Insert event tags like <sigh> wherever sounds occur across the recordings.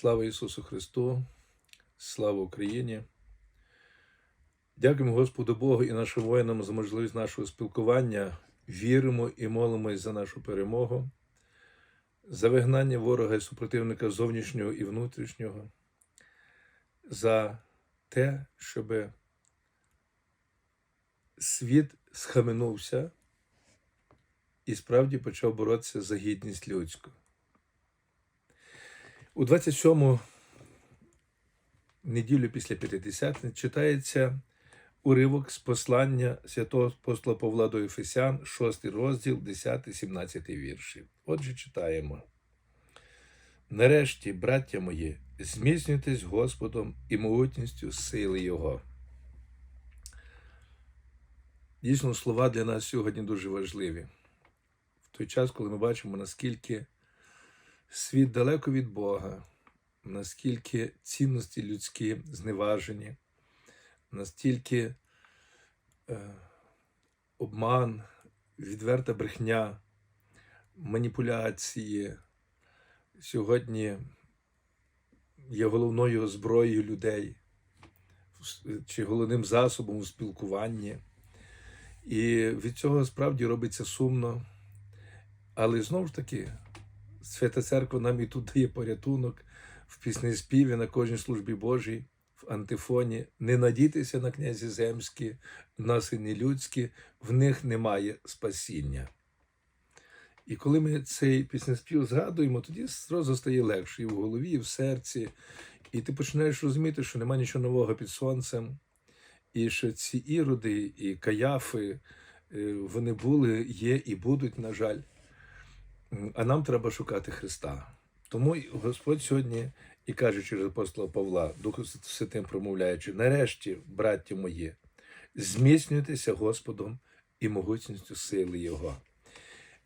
Слава Ісусу Христу, слава Україні. Дякуємо Господу Богу і нашим воїнам за можливість нашого спілкування. Віримо і молимось за нашу перемогу, за вигнання ворога і супротивника зовнішнього і внутрішнього, за те, щоб світ схаменувся і справді почав боротися за гідність людську. У 27-му неділю після П'ятидесятниць читається уривок з послання святого апостола Павла до Ефесян, 6 розділ, 10-17 вірші. Отже, читаємо. Нарешті, браття мої, зміцнюйтесь Господом і могутністю сили Його. Дійсно, слова для нас сьогодні дуже важливі. В той час, коли ми бачимо, наскільки світ далеко від Бога, наскільки цінності людські зневажені, настільки е, обман, відверта брехня, маніпуляції сьогодні є головною зброєю людей чи головним засобом у спілкуванні. І від цього справді робиться сумно. Але знову ж таки, Свята Церква нам і тут дає порятунок в пісні співі на кожній службі Божій, в антифоні. Не надійтеся на князі земські, на сині людські, в них немає спасіння. І коли ми цей піснеспів згадуємо, тоді зразу стає легше і в голові, і в серці. І ти починаєш розуміти, що немає нічого нового під сонцем, і що ці іроди і каяфи, е, вони були, є і будуть, на жаль. А нам треба шукати Христа. Тому Господь сьогодні і каже через апостола Павла, Духу Святим промовляючи, нарешті, браття мої, зміцнюйтеся Господом і могутністю сили Його.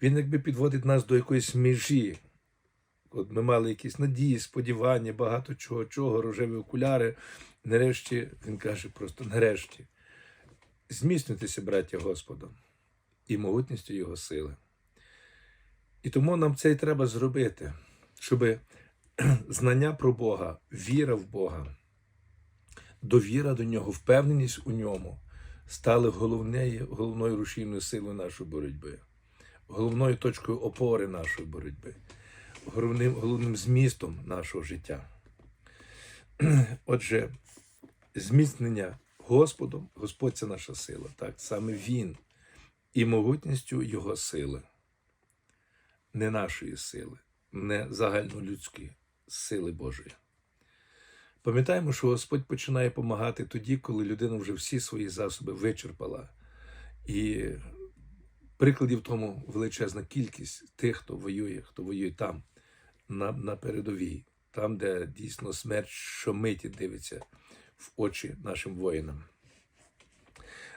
Він якби підводить нас до якоїсь межі. От ми мали якісь надії, сподівання, багато чого, чого, рожеві окуляри. Нарешті, він каже просто нарешті, зміцнюйтеся, браття Господом, і могутністю Його сили. І тому нам це і треба зробити, щоб <clears throat> знання про Бога, віра в Бога, довіра до Нього, впевненість у ньому стали головною, головною рушійною силою нашої боротьби, головною точкою опори нашої боротьби, головним, головним змістом нашого життя. <clears throat> Отже, зміцнення Господом, Господь це наша сила, так, саме Він і могутністю Його сили не нашої сили, не загальнолюдської сили Божої. Пам'ятаємо, що Господь починає допомагати тоді, коли людина вже всі свої засоби вичерпала. І прикладів тому величезна кількість тих, хто воює, хто воює там, на, на передовій, там, де дійсно смерть щомиті дивиться в очі нашим воїнам.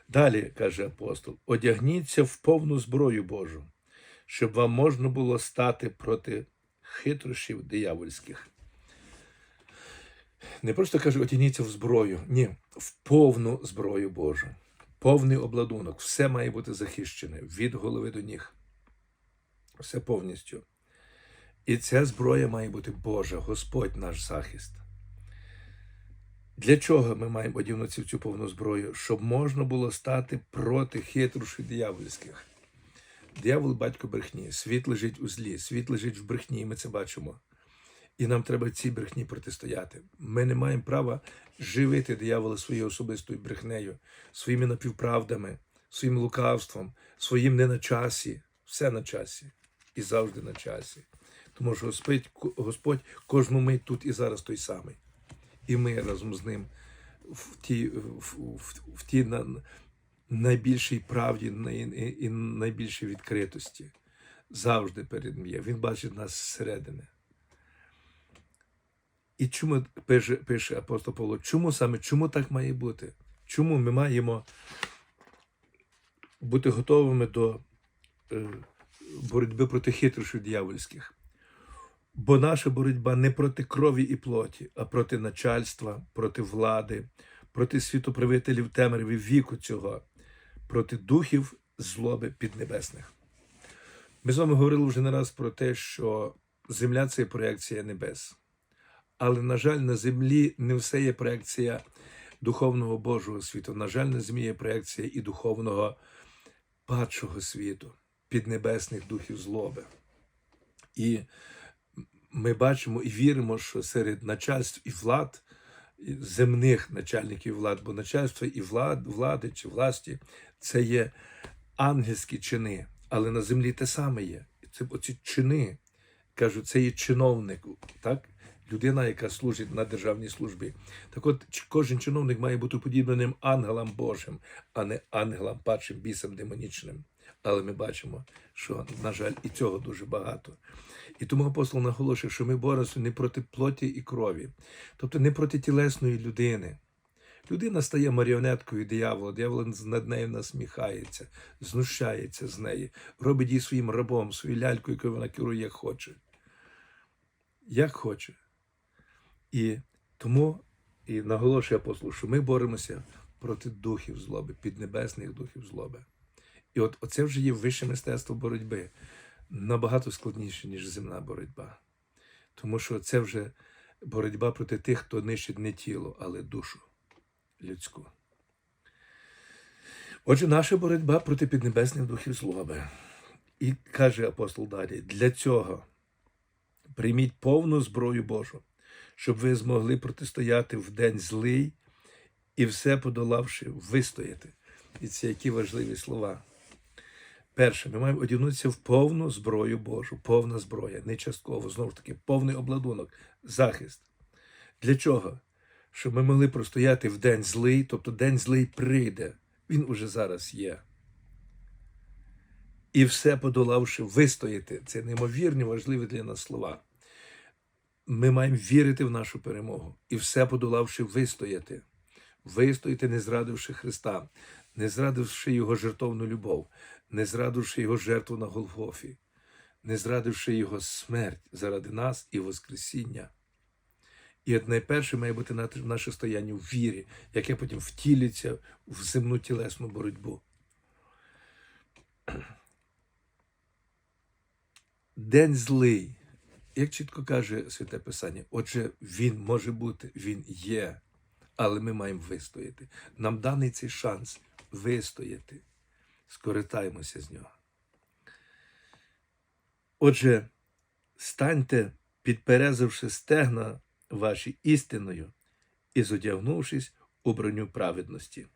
Далі каже апостол: одягніться в повну зброю Божу щоб вам можна було стати проти хитрощів диявольських. Не просто каже, одягніться в зброю, ні, в повну зброю Божу, повний обладунок, все має бути захищене від голови до ніг. Все повністю. І ця зброя має бути Божа, Господь наш захист. Для чого ми маємо одягнутися в цю повну зброю? Щоб можна було стати проти хитрощів диявольських. Диявол батько брехні, світ лежить у злі, світ лежить в брехні, і ми це бачимо. І нам треба цій брехні протистояти. Ми не маємо права живити диявола своєю особистою брехнею, своїми напівправдами, своїм лукавством, своїм не на часі, все на часі і завжди на часі. Тому що Господь, Господь кожну мить тут і зараз той самий. І ми разом з ним в тій, в, в, в тій найбільшій правді і найбільшій відкритості. Завжди перед ним є. Він бачить нас зсередини. І чому пише пише апостол Павло, чому саме, чому так має бути? Чому ми маємо бути готовими до е, боротьби проти хитрощів дьявольських? Бо наша боротьба не проти крові і плоті, а проти начальства, проти влади, проти світоправителів темряві віку цього, проти духів злоби піднебесних. Ми з вами говорили вже не раз про те, що Земля це проекція небес, Але, на жаль, на землі не все є проекція духовного Божого світу. На жаль, на землі є проекція і духовного падшого світу, піднебесних духів злоби. І ми бачимо і віримо, що серед начальств і влад, земних начальників влад, бо начальство і влад, влади чи власті це є ангельські чини, але на землі те саме є. Це оці чини, кажуть, це є чиновник, так? людина, яка служить на державній службі. Так от кожен чиновник має бути подібним ангелам Божим, а не ангелам падшим бісам демонічним. Але ми бачимо, що, на жаль, і цього дуже багато. І тому апостол наголошує, що ми боремося не проти плоті і крові, тобто не проти тілесної людини. Людина стає маріонеткою диявола, диявол над нею насміхається, знущається з неї, робить її своїм рабом, своєю лялькою, якою вона керує, як хоче. Як хоче. І тому і наголошує апостол, що ми боремося проти духів злоби, піднебесних духів злоби. І от оце вже є вище мистецтво боротьби, набагато складніше, ніж земна боротьба. Тому що це вже боротьба проти тих, хто нищить не тіло, але душу людську. Отже, наша боротьба проти піднебесних духів злоби. І каже апостол далі: для цього прийміть повну зброю Божу, щоб ви змогли протистояти в день злий і все подолавши, вистояти. І це які важливі слова. Перше, ми маємо одягнутися в повну зброю Божу, повна зброя, не частково, знову ж таки, повний обладунок, захист. Для чого? Щоб ми могли простояти в день злий, тобто день злий прийде. Він уже зараз є. І все подолавши, вистояти. Це неймовірні важливі для нас слова. Ми маємо вірити в нашу перемогу і все подолавши, вистояти. Вистояти, не зрадивши Христа, не зрадивши Його жертовну любов, не зрадивши Його жертву на Голгофі, не зрадивши Його смерть заради нас і Воскресіння. І от найперше має бути на- наше стояння в вірі, яке потім втілиться в земну тілесну боротьбу. День злий, як чітко каже Святе Писання, отже, він може бути, він є, але ми маємо вистояти. Нам даний цей шанс вистояти. Скоритаємося з нього. Отже, станьте, підперезавши стегна ваші істиною і зодягнувшись у броню праведності.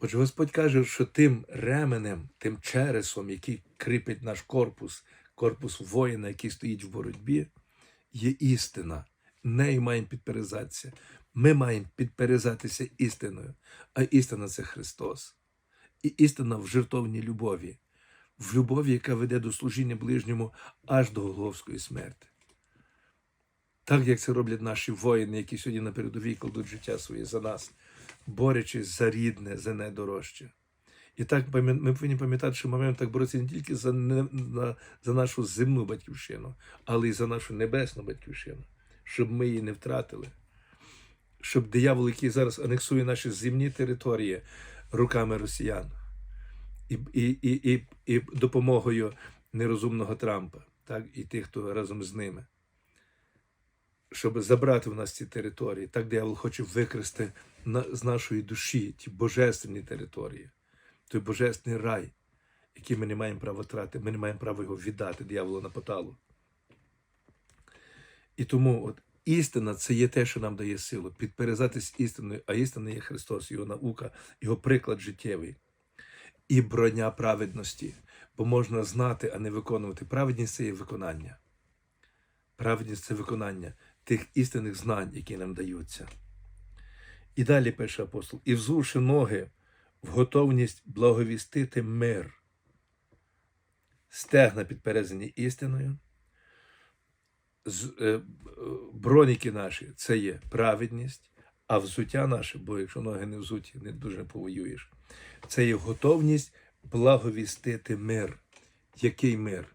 Отже, Господь каже, що тим ременем, тим чересом, який кріпить наш корпус, корпус воїна, який стоїть в боротьбі, є істина. Нею маємо підперезатися. Ми маємо підперезатися істиною, а істина це Христос. І істина в жертовній любові, в любові, яка веде до служіння ближньому аж до головської смерти. Так як це роблять наші воїни, які сьогодні на передовій кладуть життя своє за нас, борючись за рідне, за найдорожче. І так ми повинні пам'ятати, що ми маємо так боротися не тільки за, не, за нашу земну батьківщину, але й за нашу небесну батьківщину, щоб ми її не втратили. Щоб диявол, який зараз анексує наші земні території руками росіян і, і, і, і, і допомогою нерозумного Трампа, так, і тих, хто разом з ними щоб забрати в нас ці території. Так диявол хоче викрасти на, з нашої душі ті божественні території, той божественний рай, який ми не маємо права трати, ми не маємо права його віддати дияволу на поталу. І тому от істина це є те, що нам дає силу, підперезатись істиною, а істина є Христос, його наука, його приклад життєвий. І броня праведності, бо можна знати, а не виконувати. Праведність це є виконання. Праведність це виконання тих істинних знань, які нам даються. І далі пише апостол: і взувши ноги в готовність благовістити мир, стегна підперезані істиною, броніки наші це є праведність, а взуття наше, бо якщо ноги не взуті, не дуже повоюєш, це є готовність благовістити мир. Який мир?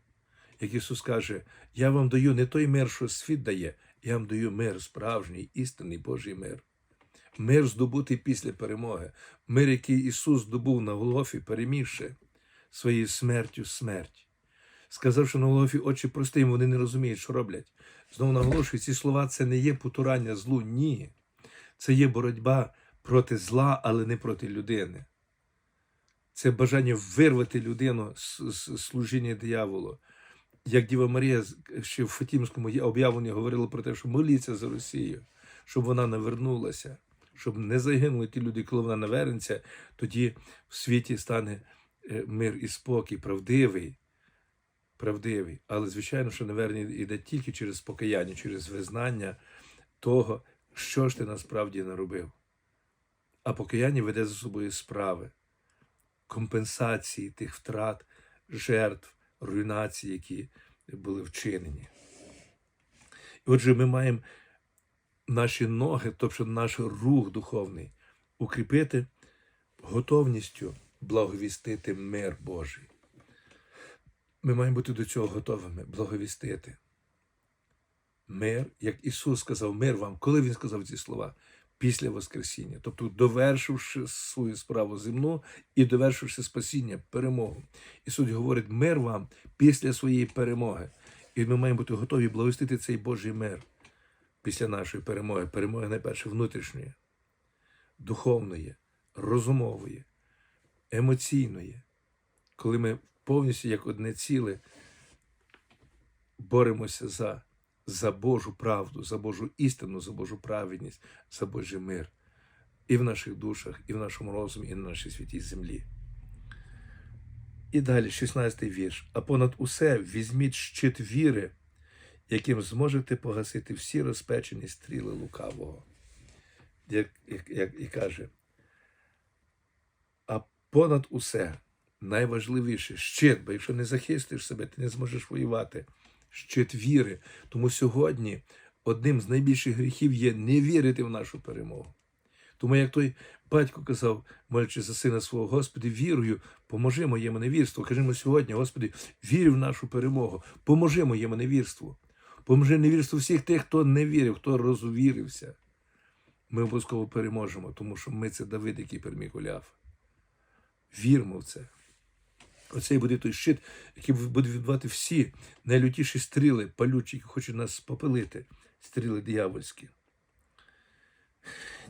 Як Ісус каже, я вам даю не той мир, що світ дає, я вам даю мир, справжній, істинний Божий мир. Мир здобутий після перемоги, мир, який Ісус здобув на Голгофі, перемігши своєю смертю смерть. Сказавши на Голгофі, очі прости вони не розуміють, що роблять. Знову наголошую, ці слова це не є потурання злу, ні. Це є боротьба проти зла, але не проти людини. Це бажання вирвати людину з, служіння дияволу. Як Діва Марія ще в Фатімському об'явленні говорила про те, що моліться за Росію, щоб вона не вернулася, щоб не загинули ті люди, коли вона навернеться, тоді в світі стане е, мир і спокій, правдивий. Правдивий. Але, звичайно, що навернення йде тільки через покаяння, через визнання того, що ж ти насправді наробив. А покаяння веде за собою справи, компенсації тих втрат, жертв, руйнацій, які були вчинені. І отже, ми маємо наші ноги, тобто наш рух духовний, укріпити готовністю благовістити мир Божий. Ми маємо бути до цього готовими, благовістити. Мир, як Ісус сказав, мир вам, коли Він сказав ці слова? Після Воскресіння, тобто довершивши свою справу земну і довершивши спасіння, перемогу. Ісус говорить, мир вам після своєї перемоги. І ми маємо бути готові благовістити цей Божий мир після нашої перемоги. Перемоги найперше внутрішньої, духовної, розумової, емоційної, коли ми повністю як одне ціле боремося за, за Божу правду, за Божу істину, за Божу праведність, за Божий мир і в наших душах, і в нашому розумі, і на нашій святій землі. І далі, 16-й вірш. А понад усе візьміть щит віри, яким зможете погасити всі розпечені стріли лукавого. Як, як, як і каже, а понад усе найважливіше щит, бо якщо не захистиш себе, ти не зможеш воювати. Щит віри. Тому сьогодні одним з найбільших гріхів є не вірити в нашу перемогу. Тому, як той батько казав, молячи за сина свого, Господи, вірую, поможи моєму невірству. Кажемо сьогодні, Господи, вірю в нашу перемогу, поможи моєму невірству. Поможи невірству всіх тих, хто не вірив, хто розувірився. Ми обов'язково переможемо, тому що ми це Давид, який переміг Голіафа. Вірмо в це. Оцей буде той щит, який буде відбивати всі найлютіші стріли, палючі, які хочуть нас попилити, стріли диявольські.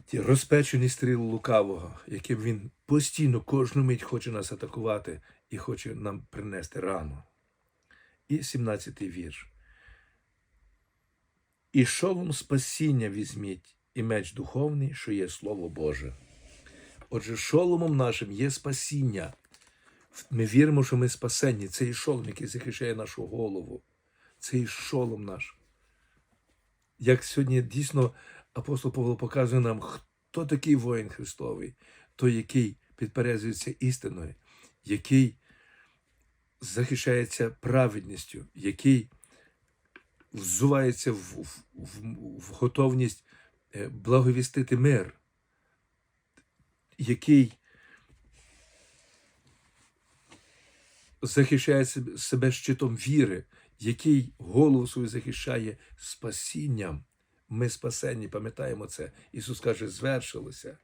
Ті розпечені стріли лукавого, яким він постійно кожну мить хоче нас атакувати і хоче нам принести рану. І 17-й вірш. І шолом спасіння візьміть, і меч духовний, що є Слово Боже. Отже, шоломом нашим є спасіння. Ми віримо, що ми спасенні. Це і шолом, який захищає нашу голову. Це і шолом наш. Як сьогодні дійсно апостол Павло показує нам, хто такий воїн Христовий, той, який підперезується істиною, який захищається праведністю, який взувається в, в, в, в готовність е, благовістити мир, який захищає себе- щитом віри, який голову свою захищає спасінням. Ми спасені, пам'ятаємо це. Ісус каже, звершилося.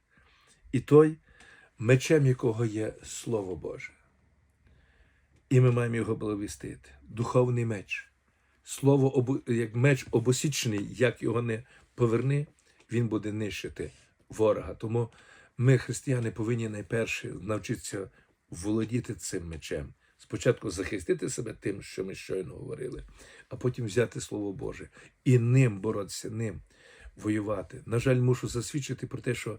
І той, мечем якого є Слово Боже. І ми маємо його благовістити. Духовний меч. Слово як меч обосічний, як його не поверни, він буде нищити ворога. Тому ми, християни, повинні найперше навчитися володіти цим мечем. Спочатку захистити себе тим, що ми щойно говорили, а потім взяти Слово Боже і ним боротися, ним воювати. На жаль, мушу засвідчити про те, що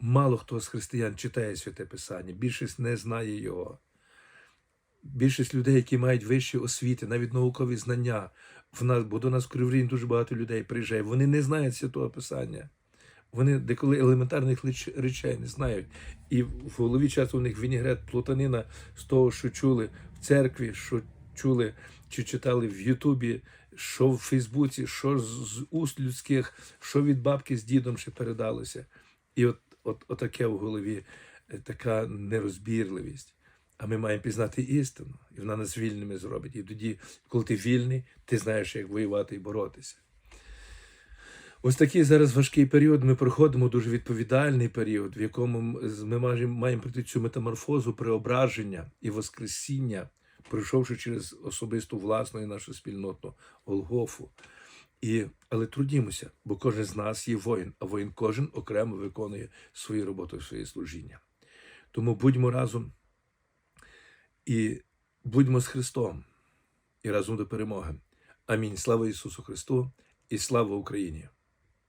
мало хто з християн читає святе Писання, більшість не знає його. Більшість людей, які мають вищі освіти, навіть наукові знання, в нас, бо до нас в Криврін дуже багато людей приїжджає, вони не знають святого Писання. Вони деколи елементарних речей не знають. І в голові часто у них вінігрет, плутанина з того, що чули в церкві, що чули чи читали в Ютубі, що в Фейсбуці, що з, з уст людських, що від бабки з дідом ще передалося. І от, от, отаке в голові е, така нерозбірливість. А ми маємо пізнати істину, і вона нас вільними зробить. І тоді, коли ти вільний, ти знаєш, як воювати і боротися. Ось такий зараз важкий період. Ми проходимо дуже відповідальний період, в якому ми маємо, пройти цю метаморфозу преображення і воскресіння, пройшовши через особисту власну і нашу спільнотну Голгофу. І, але трудімося, бо кожен з нас є воїн, а воїн кожен окремо виконує свою роботу, своє служіння. Тому будьмо разом і будьмо з Христом і разом до перемоги. Амінь. Слава Ісусу Христу і слава Україні!